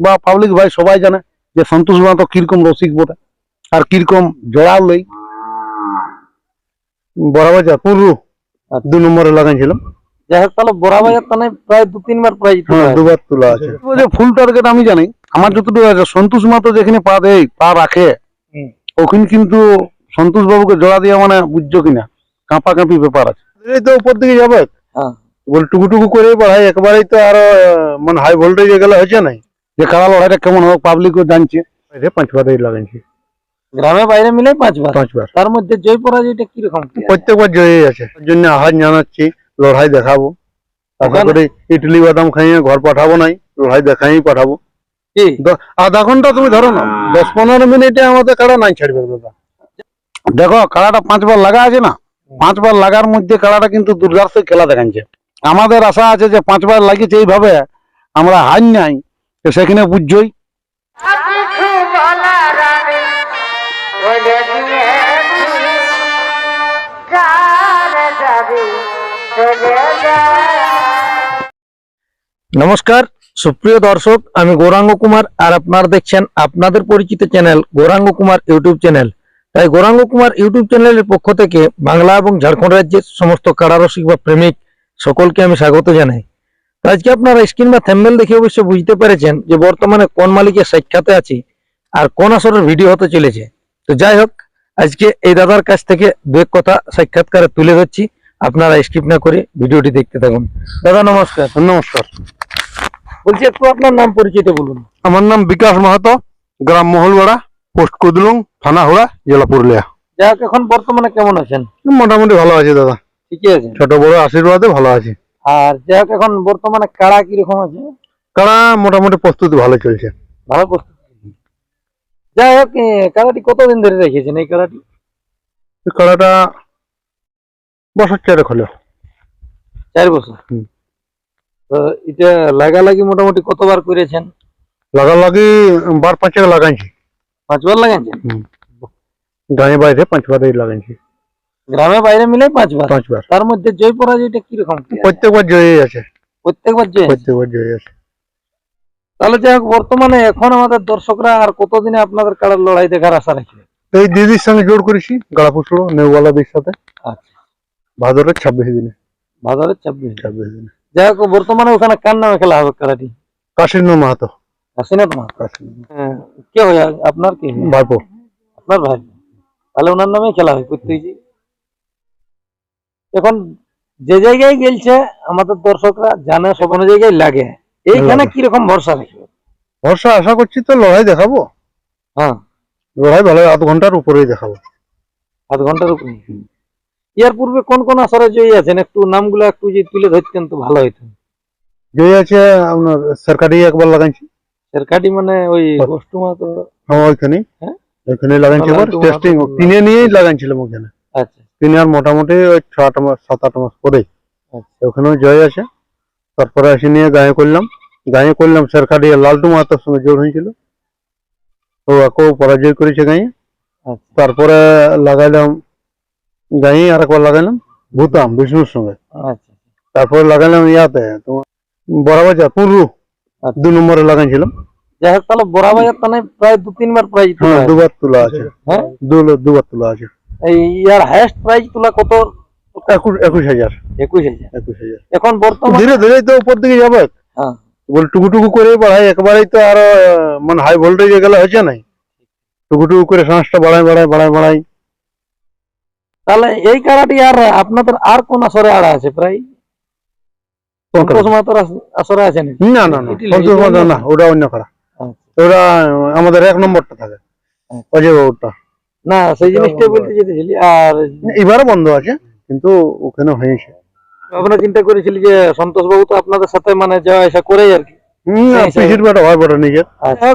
বা পাবলিক ভাই সবাই জানে যে সন্তোষ মাহাতো কীরকম রসিক বটে। আর কীরকম জড়াও লই বড়বাজার পুরু দু নম্বরে লাগাইছিলাম। যাই হোক তাহলে বড়া বাজার তো প্রায় দু তিনবার প্রাইজ হ্যাঁ দুবার তোলা আছে। যে ফুল টার্গেট আমি জানি আমার যতটুকু আছে সন্তোষ মাহাতো যেখানে পা দেয় পা রাখে। ওখানে কিন্তু সন্তোষ বাবুকে জড়া দিয়ে মানে বুঝছ কিনা? কাঁপা কাঁপি ব্যাপার আছে। এই তো উপর দিকে যাবে। হ্যাঁ। বল বাড়াই একবারেই তো আরও মানে হাই ভোল্টেজে গেলে হয়েছে নাই যে কারা লড়াইটা কেমন হোক পাবলিকও জানছে। রে পাঁচবারই লাগাইছি। গ্রামে বাইরে মিলে পাঁচবার পাঁচবার তার মধ্যে জয় পরাজয়টা কীরকম? প্রত্যেকবার জয়ই আছে। জন্য আহার জানাচ্ছি লড়াই দেখাবো। আশা করি ইডলি বাদাম খাইয়ে ঘর পাঠাবো নাই লড়াই দেখাই পাঠাবো। আধা ঘণ্টা তুমি ধরো না। দশ পনেরো মিনিটে আমাদের কাড়া নাই ছাড়বে দাদা? দেখো কাড়াটা পাঁচবার লাগা আছে না? পাঁচবার লাগার মধ্যে কাড়াটা কিন্তু দুর্দার্শ খেলা দেখাচ্ছে। আমাদের আশা আছে যে পাঁচবার লাগিয়েছে এইভাবে। আমরা হার নাই। সেখানে বুঝছই নমস্কার, সুপ্রিয় দর্শক, আমি গৌরাঙ্গ কুমার আর আপনারা দেখছেন আপনাদের পরিচিত channel Gauranga Kumar YouTube channel. তাই গৌরাঙ্গ কুমার ইউটিউব চ্যানেলের পক্ষ থেকে বাংলা এবং ঝাড়খণ্ড রাজ্যের সমস্ত কারারসিক বা প্রেমিক সকলকে আমি স্বাগত জানাই। আজকে আপনারা স্ক্রিন বা থ্যাম্বেল দেখে অবশ্যই বুঝতে পেরেছেন যে বর্তমানে কোন মালিকের সাক্ষাতে আছি আর কোন আসরের ভিডিও হতে চলেছে। তো যাই হোক আজকে এই দাদার কাছ থেকে দু এক কথা সাক্ষাৎকারে তুলে ধরছি। আপনারা স্কিপ না করে ভিডিওটি দেখতে থাকুন। দাদা নমস্কার। নমস্কার। বলছি একটু আপনার নাম পরিচিত বলুন। আমার নাম বিকাশ মাহাতো গ্রাম মহলবাড়া পোস্ট কুদলুং থানা হুড়া জেলা পুরুলিয়া। যাই হোক এখন বর্তমানে কেমন আছেন? মোটামুটি ভালো আছে দাদা। ঠিকই আছে ছোট বড় আশীর্বাদে ভালো আছে। আর যাই হোক এখন বর্তমানে কাড়া কীরকম আছে? কারা মোটামুটি প্রস্তুতি ভালো চলছে। ভালো প্রস্তুত যাই হোক কাড়াটি কতদিন ধরে রেখেছেন এই কাড়াটি? কারাটা বছর চারে হলো। চার বছর। তো এটা লাগালাগি মোটামুটি কতবার করেছেন? লাগালাগি বার পাঁচেক লাগাইছি। পাঁচবার লাগাইছেন? গাঁয়ে বাইরে পাঁচবারই লাগাইছি। গ্রামে বাইরে মিলে পাঁচবার। পাঁচবার। তার মধ্যে জয় পরাজয়টা কীরকম? প্রত্যেকবার জয়ই আছে। প্রত্যেকবার জয় প্রত্যেকবার জয়ই আছে। তাহলে যাই হোক বর্তমানে এখন আমাদের দর্শকরা আর কতদিনে আপনাদের কাড়ার লড়াই দেখার আশা এই দিদির সঙ্গে জোর করেছি নেওয়ালাদের সাথে। আচ্ছা। ভাদরের ছাব্বিশ দিনে। ভাদরের ছাব্বিশ ছাব্বিশ দিনে। যাই হোক বর্তমানে ওখানে কার নামে খেলা হবে মাহাতো। হাসিনাথ মা কাশিন্ন হ্যাঁ, কে হয়? আপনার কি? ভাইপো। আপনার ভাই তাহলে ওনার নামে খেলা হয় প্রত্যেকজি এখন যে জায়গায় গেলছে আমাদের দর্শকরা জানে সব জায়গায় লাগে। এইখানে কীরকম ভরসা রাখবে ভরসা আশা করছি তো লড়াই দেখাবো। হ্যাঁ। লড়াই ভালো আধ ঘণ্টার উপরেই দেখাবো। আধ ঘণ্টার উপরে? ইয়ার পূর্বে কোন কোন আসরে জয়ী আছেন? একটু নামগুলো একটু যদি তুলে ধরতেন তো ভালো হইতো। জয় আছে আপনার সরকারি একবার লাগাইছি। সরকারি মানে ওই গোষ্ঠুমা তো হ্যাঁ ওইখানে হ্যাঁ? ওইখানে লাগাইছি এবার লালটু টেস্টিং কিনে নিয়েই লাগাইছিলাম ওখানে আচ্ছা। কিনে আর মোটামুটি ওই ছ আট মাস সাত আট মাস পরে আচ্ছা। ওখানেও জয় আছে তারপরে এসে নিয়ে গায়ে করলাম। গায়ে করলাম সরকারি লালটু মাহাতোর সঙ্গে জোর হয়েছিল। ও একেও পরাজয় করেছে গায়ে। আচ্ছা। তারপরে লাগাইলাম গায়ে আর একবার লাগাইলাম ভূতাম বিষ্ণুর সঙ্গে। আচ্ছা। তারপরে লাগাইলাম ইয়াতে তোমার বড়বাজার পুরু। দু নম্বরে লাগাইছিলাম। যাই হোক তাহলে বড়া বাজার তো প্রায় দু তিনবার প্রাইজ হ্যাঁ দুবার তোলা আছে। হ্যাঁ? দুবার তোলা আছে। ইয়ার হাইয়েস্ট প্রাইজ তোলা কত? একুশ হাজার। একুশ হাজার। একুশ হাজার। এখন বর্তমানে ধীরে ধীরে তো উপর দিকে যাবে। হ্যাঁ। বল টুকু টুকু করে বাড়াই একবারেই তো আরও মানে হাই ভোল্টেজে গেলে হচ্ছে নাই টুকু টুকু করে শ্বাসটা বাড়াই বাড়াই বাড়াই বাড়াই। তাহলে এই কারাটি আর আপনাদের আর কোন আসরে আড়া আছে প্রায়? আসরে আছে না না না? না ওটা অন্য আচ্ছা। ওটা আমাদের এক নম্বরটা থাকে। আচ্ছা। অজয় বাবুরটা। না সেই জিনিসটাই বলতে যেতেছিলি আর এবারে বন্ধ আছে কিন্তু ওখানে হয়েছে। আপনারা চিন্তা করেছিলি যে সন্তোষ বাবু তো আপনাদের সাথে মানে যাওয়া আসা করে আর কি। হয় আচ্ছা,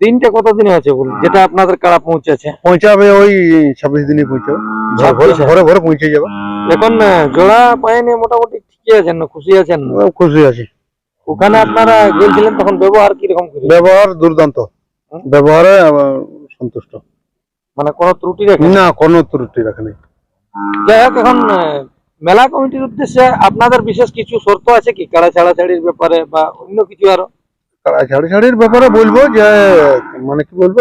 দিনটা কত দিনে আছে বলুন যেটা আপনাদের কারা পৌঁছেছে। পৌঁছাবে ওই ছাব্বিশ দিনে পৌঁছাবে। ঘরে- ছাব্বিশ? ঘরে ঘরে পৌঁছে যাবে। এখন জোড়া পায়নি মোটামুটি ঠিকই আছেন না খুশি আছেন? খুশি আছি। ওখানে আপনারা গেছিলেন তখন ব্যবহার কীরকম করে ব্যবহার দুর্দান্ত। ব্যবহারে সন্তুষ্ট। মানে কোনো ত্রুটি রাখেন? না কোনো ত্রুটি রাখেনি। যাই হোক এখন মেলা কমিটির উদ্দেশ্যে আপনাদের বিশেষ কিছু শর্ত আছে কি? কাড়া ছাড়াছাড়ির ব্যাপারে বা অন্য কিছু আরও? কাড়া ছাড়ি ছাড়ির ব্যাপারে বলব যে মানে কি বলব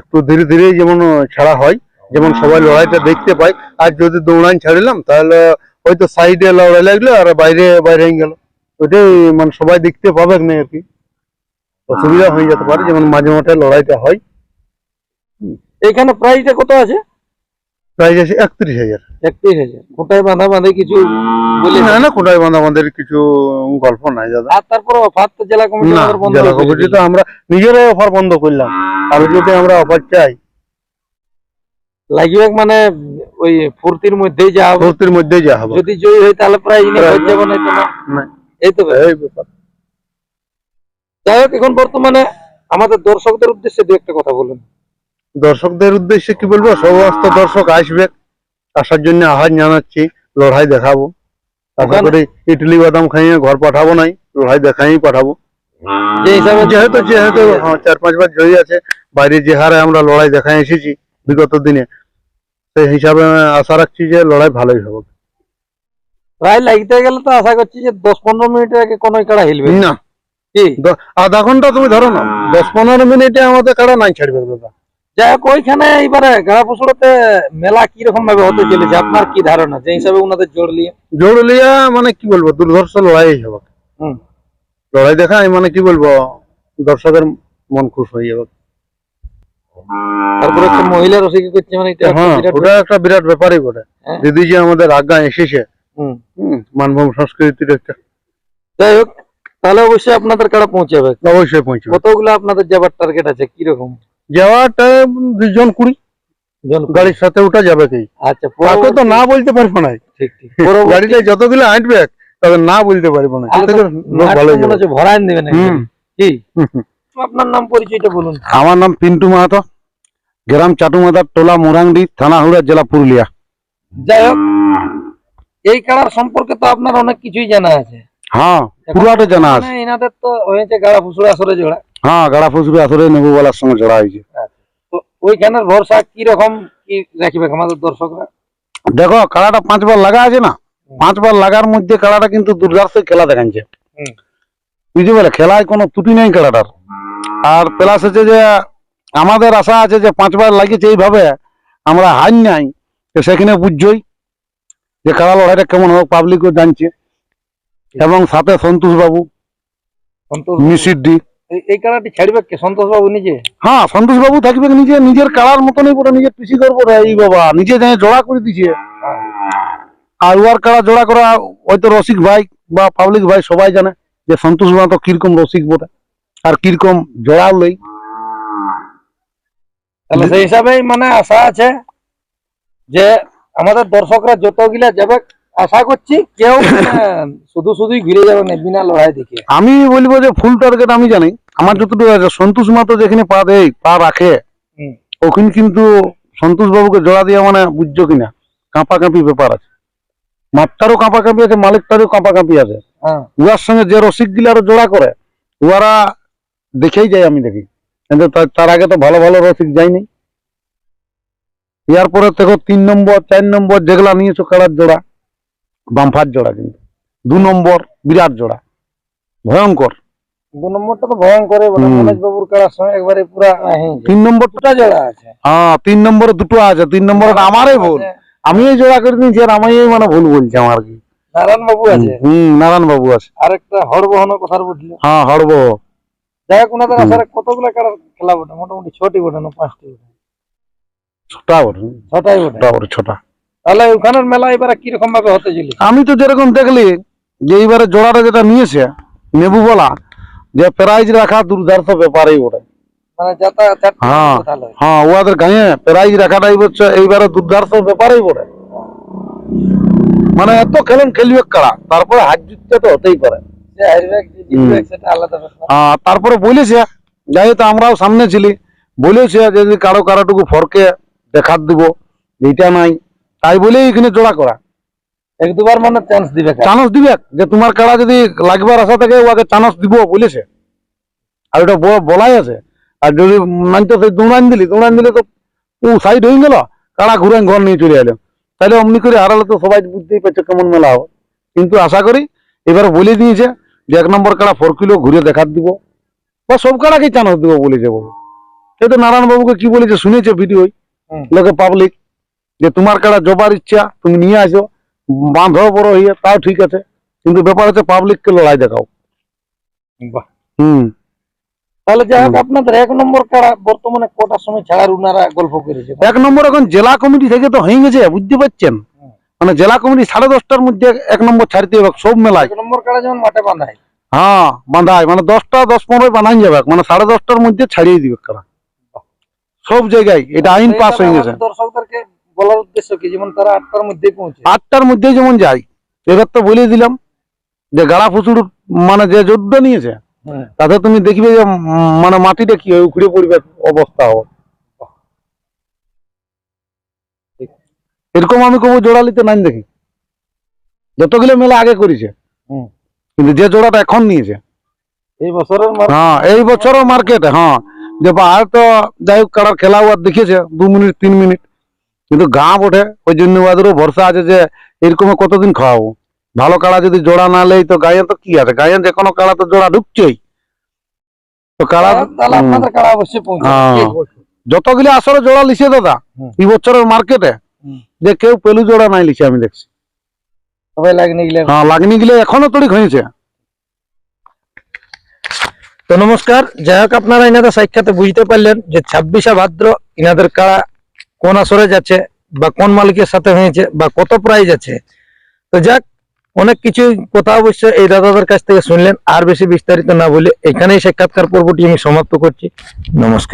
একটু ধীরে ধীরে যেমন ছাড়া হয় যেমন সবাই লড়াইটা দেখতে পায়। আর যদি দৌড়ান ছাড়িলাম তাহলে হয়তো সাইডে লড়াই লাগল আর বাইরে বাইরে গেল। ওইটাই মানে সবাই দেখতে পাবে না আর কি। অসুবিধা হয়ে যেতে পারে যেমন মাঝে মাঠে লড়াইটা হয়। এখানে প্রাইসটা কত আছে? প্রাইস আছে একত্রিশ হাজার। একত্রিশ হাজার। কোটায় বাঁধা বাঁধে কিছু বলে না না কোটায় আমাদের কিছু গল্প নাই দাদা। আর তারপর অফার তো জেলা কমিটি জেলা কমিটি তো আমরা নিজেরাই অফার বন্ধ করলাম। আর যদি আমরা অফার চাই লাগবে মানে ওই ফুর্তির মধ্যেই যা হবে। মধ্যেই যা হবে। যদি জয়ী হয় তাহলে প্রাইজ নিয়ে হয়ে যাবে না। এই তো। এই ব্যাপার। যাই হোক এখন বর্তমানে আমাদের দর্শকদের উদ্দেশ্যে দু একটা কথা বলুন। দর্শকদের উদ্দেশ্যে কি বলব? সমস্ত দর্শক আসবে। আসার জন্য আহ্বান জানাচ্ছি। লড়াই দেখাবো। আশা করি ইডলি বাদাম খাইয়ে ঘর পাঠাবো নাই। লড়াই দেখাই পাঠাবো। যে হিসাবে যেহেতু যেহেতু হ্যাঁ, চার পাঁচবার জয়ী আছে বাইরে যে হারে আমরা লড়াই দেখাই এসেছি বিগত দিনে সেই হিসাবে আশা রাখছি যে লড়াই ভালোই হবে। প্রায় লাগতে গেলে তো আশা করছি যে দশ পনেরো মিনিটের আগে কোনো কাড়া হিলবে। না। কি? আধা ঘণ্টা তুমি ধরো না। দশ পনেরো মিনিটে আমাদের কারা নাই ছাড়বে দাদা। যাই হোক ওইখানে এবারে গাড়া পুসড়াতে মেলা কীরকম ভাবে হতে চলেছে আপনার কি ধারণা? যে হিসাবে ওনাদের জোর নিয়ে জোরলিয়া মানে কি বলব দুর্ধর্ষ লড়াই হবে। হুম। লড়াই দেখাই মানে কি বলব দর্শকের মন খুশ হয়ে যাবে। তারপরে একটা মহিলা রসিকে করছে মানে এটা হ্যাঁ ওটা একটা বিরাট ব্যাপারই বটে। হ্যাঁ। দিদি যে আমাদের আজ্ঞা এসেছে। মানভূম সংস্কৃতির একটা। যাই হোক তাহলে অবশ্যই আপনাদের কাড়া পৌঁছাবে। অবশ্যই পৌঁছবে। কতগুলো আপনাদের যাবার টার্গেট আছে কীরকম? যাওয়াটা দুজন কুড়ি গাড়ির সাথে ওটা যাবে কি? আচ্ছা তাকে তো না বলতে পারব না ঠিক ঠিক। গাড়িটা যতগুলো হাঁটবে তবে না বলতে পারব না ভালো কি। আপনার নাম পরিচয়টা বলুন। আমার নাম পিন্টু মাহাতো গ্রাম চাটুমাদার টোলা মুরাংডি থানা হুড়া জেলা পুরুলিয়া। যাই হোক এই কাড়ার সম্পর্কে তো আপনার অনেক কিছুই জানা আছে। হ্যাঁ পুরাটা জানা আছে। মানে এনাদের তো হয়েছে গাড়া ফুসুড়া সরে জোড়া। হ্যাঁ গাড়া ফুসুরি আসরে নেবু বলার সঙ্গে জড়া হয়েছে। তো ওইখানের ভরসা কি রকম কি রাখবে আমাদের দর্শকরা? দেখো কাড়াটা পাঁচবার লাগা আছে না? পাঁচবার লাগার মধ্যে কাড়াটা কিন্তু দুর্দার্শ খেলা দেখাচ্ছে বুঝতে পারলে খেলায় কোনো ত্রুটি নেই কাড়াটার। আর প্লাস হচ্ছে যে আমাদের আশা আছে যে পাঁচবার লাগিয়েছে এইভাবে আমরা হার নাই। তো সেখানে বুঝছই যে কাড়া লড়াইটা কেমন হোক পাবলিকও জানছে। এবং সাথে সন্তোষ বাবু সন্তোষ মিসির ডি এই- কাড়াটি ছাড়বে কে? সন্তোষ বাবু নিজে? হ্যাঁ সন্তোষ বাবু থাকবে নিজে? নিজের কাড়ার মতনই পুরো নিজের পিসি করব রে এই বাবা। নিজে যাই জোড়া করে দিছে। আর ওয়ার কাড়া জোড়া করা হয়তো রসিক ভাই বা পাবলিক ভাই সবাই জানে যে সন্তোষ মাতো কীরকম রসিক বটে আর কীরকম জোড়াও লই। তাহলে সেই হিসাবেই মানে আশা আছে যে আমাদের দর্শকরা যতগুলা যাবে আশা করছি কেউ মানে শুধু শুধুই ঘিরে যাবে না বিনা লড়াই দেখে। আমি বলব যে ফুল টার্গেট আমি জানি। আমার যতটুকু আছে সন্তোষ মাতো যেখানে পা দেয় পা রাখে। ওখানে কিন্তু সন্তোষ বাবুকে জোড়া দিয়ে মানে বুঝছ কিনা? কাঁপা কাঁপি ব্যাপার আছে। মাঠটারও কাঁপা কাঁপি আছে মালিকটারও কাঁপা কাঁপি আছে। হ্যাঁ। উহার সঙ্গে যে রসিক গিলারও জোড়া করে উহারা দেখেই যায় আমি দেখি। কিন্তু তার- আগে তো ভালো ভালো রসিক যায়নি। ইয়ার পরে দেখো তিন নম্বর চার নম্বর যেগুলা নিয়েছো কাড়ার জোড়া। বাম্পার জোড়া কিন্তু। দু নম্বর বিরাট জোড়া। ভয়ঙ্কর। দু নম্বরটা তো ভয়ঙ্কর বলে বাবুর কাড়ার সঙ্গে একবারে পুরা তিন নম্বর দুটা জোড়া আছে। হ্যাঁ তিন নম্বরে দুটো আছে। তিন নম্বরে আমারই ভুল। আমি এই জোড়া করে দিয়েছি আর আমি মানে ভুল বলছি আমার কি। নারায়ণ বাবু আছে। হম নারায়ণ বাবু আছে। আর একটা হরবহনের কথা বুঝলো। হ্যাঁ হড়ব যাই হোক ওনাদের কতগুলো খেলা বটে? মোটামুটি ছটি বটে না পাঁচটি বটে? ছোটা বটে। ছটাই বটে। ছোটা বটে ছোটা। তাহলে ওখানের মেলা এবারে কীরকম ভাবে হতে আমি তো যেরকম দেখলি যে এইবারে জোড়াটা যেটা নিয়েছে নেবু বলা যে প্রাইজ রাখা দুর্দার্থ ব্যাপারই ওটা মানে হ্যাঁ হ্যাঁ ওদের গাঁয়ে প্রাইজ রাখাটাই হচ্ছে এইবারে দুর্দার্থ ব্যাপারই বটে। মানে এত খেলেন খেলবে কারা তারপরে হাত জিততে তো হতেই পারে। হ্যাঁ তারপরে বলেছে যাই তো আমরাও সামনে ছিলি। বলেছে যদি কারও কারোটুকু ফরকে দেখাত দিব এইটা নাই। তাই বলেই এখানে জোড়া করা। এক দুবার মানে চান্স দিবে। চানস দিবে? যে তোমার কাড়া যদি লাগবার আশা থাকে ওকে চানস দিব বলেছে। আর ওটা বলাই আছে। আর যদি মানতে সেই দৌড়ান দিলি দৌড়ান দিলে তো ও সাইড হয়ে গেল। কাড়া ঘুরে ঘর নিয়ে চলে এলো। তাহলে অমনি করে হারালে তো সবাই বুঝতেই পারছে কেমন মেলা হবে। কিন্তু আশা করি এবারে বলে দিয়েছে যে এক নম্বর কাড়া ফোর কিলো ঘুরে দেখাত দিব। বা সব কাড়াকেই চান্স দেবো বলেছে বাবু। এই তো নারায়ণ বাবুকে কি বলেছে শুনেছে ভিডিও লোকে পাবলিক যে তোমার কাড়া জবার ইচ্ছা তুমি নিয়ে আসো বাঁধো বড় হইয়া তাও ঠিক আছে। কিন্তু ব্যাপার হচ্ছে পাবলিককে লড়াই দেখাও। হুম। তাহলে যাই হোক আপনাদের এক নম্বর কাড়া বর্তমানে কটার সময় ছাড়ার উনারা গল্প করেছে? এক নম্বর এখন জেলা কমিটি থেকে তো হয়ে গেছে বুঝতে পারছেন? মানে জেলা কমিটি সাড়ে দশটার মধ্যে এক নম্বর ছাড়তে হবে সব মেলায়। এক নম্বর কাড়া যেমন মাঠে বাঁধায়। হ্যাঁ বাঁধায়। মানে দশটা দশ পনেরো বানান যাবে মানে সাড়ে দশটার মধ্যে ছাড়িয়ে দিবে কারা সব জায়গায়। এটা আইন পাস হয়ে গেছে। দর্শকদেরকে বলার উদ্দেশ্য কি? যেমন তারা আটটার মধ্যেই পৌঁছে। আটটার মধ্যে যেমন যাই এবার তো বলে দিলাম যে গাড়া ফুচুর মানে যে যুদ্ধ নিয়েছে তাতে তুমি দেখবে যে মানে মাটিটা কি হয় উখড়ে পড়বে অবস্থা হবে। এরকম আমি কবো জোড়ালিতে নাই দেখি। যতগুলো মেলা আগে করেছে কিন্তু যে জোড়াটা এখন নিয়েছে। এই বছরের হ্যাঁ এই বছরও মার্কেটে হ্যাঁ। যে আর তো যাই হোক কারার খেলা দেখিয়েছে দু মিনিট তিন মিনিট। কিন্তু গা ওঠে ওই জন্য ওদেরও ভরসা আছে যে এরকম কতদিন খাওয়াবো। ভালো কাড়া যদি জোড়া না লেই তো গায়ে তো কি আছে? গায়ে যে কোনো কাড়া তো জোড়া ঢুকছেই। তো কাড়া হ্যাঁ। ঠিক। যতগুলি আসরে জোড়া লিছে দাদা এই বছরের মার্কেটে যে কেউ পেলু জোড়া নাই লিছে আমি দেখছি। সবাই লাগনি গেলে হ্যাঁ লাগনি গেলে এখনও তড়িক হয়েছে। তো নমস্কার যাই হোক আপনারা এনাদের সাক্ষাতে বুঝতে পারলেন যে ছাব্বিশে ভাদ্র ইনাদের কাড়া কোন আসরে যাচ্ছে বা কোন মালিকের সাথে হয়েছে বা কত প্রাইজ আছে। তো যাক, অনেক কিছু কথা অবশ্য এই দাদাদের কাছ থেকে শুনলেন। আর বেশি বিস্তারিত না বলে এখানেই সাক্ষাৎকার পর্বটি আমি সমাপ্ত করছি। নমস্কার।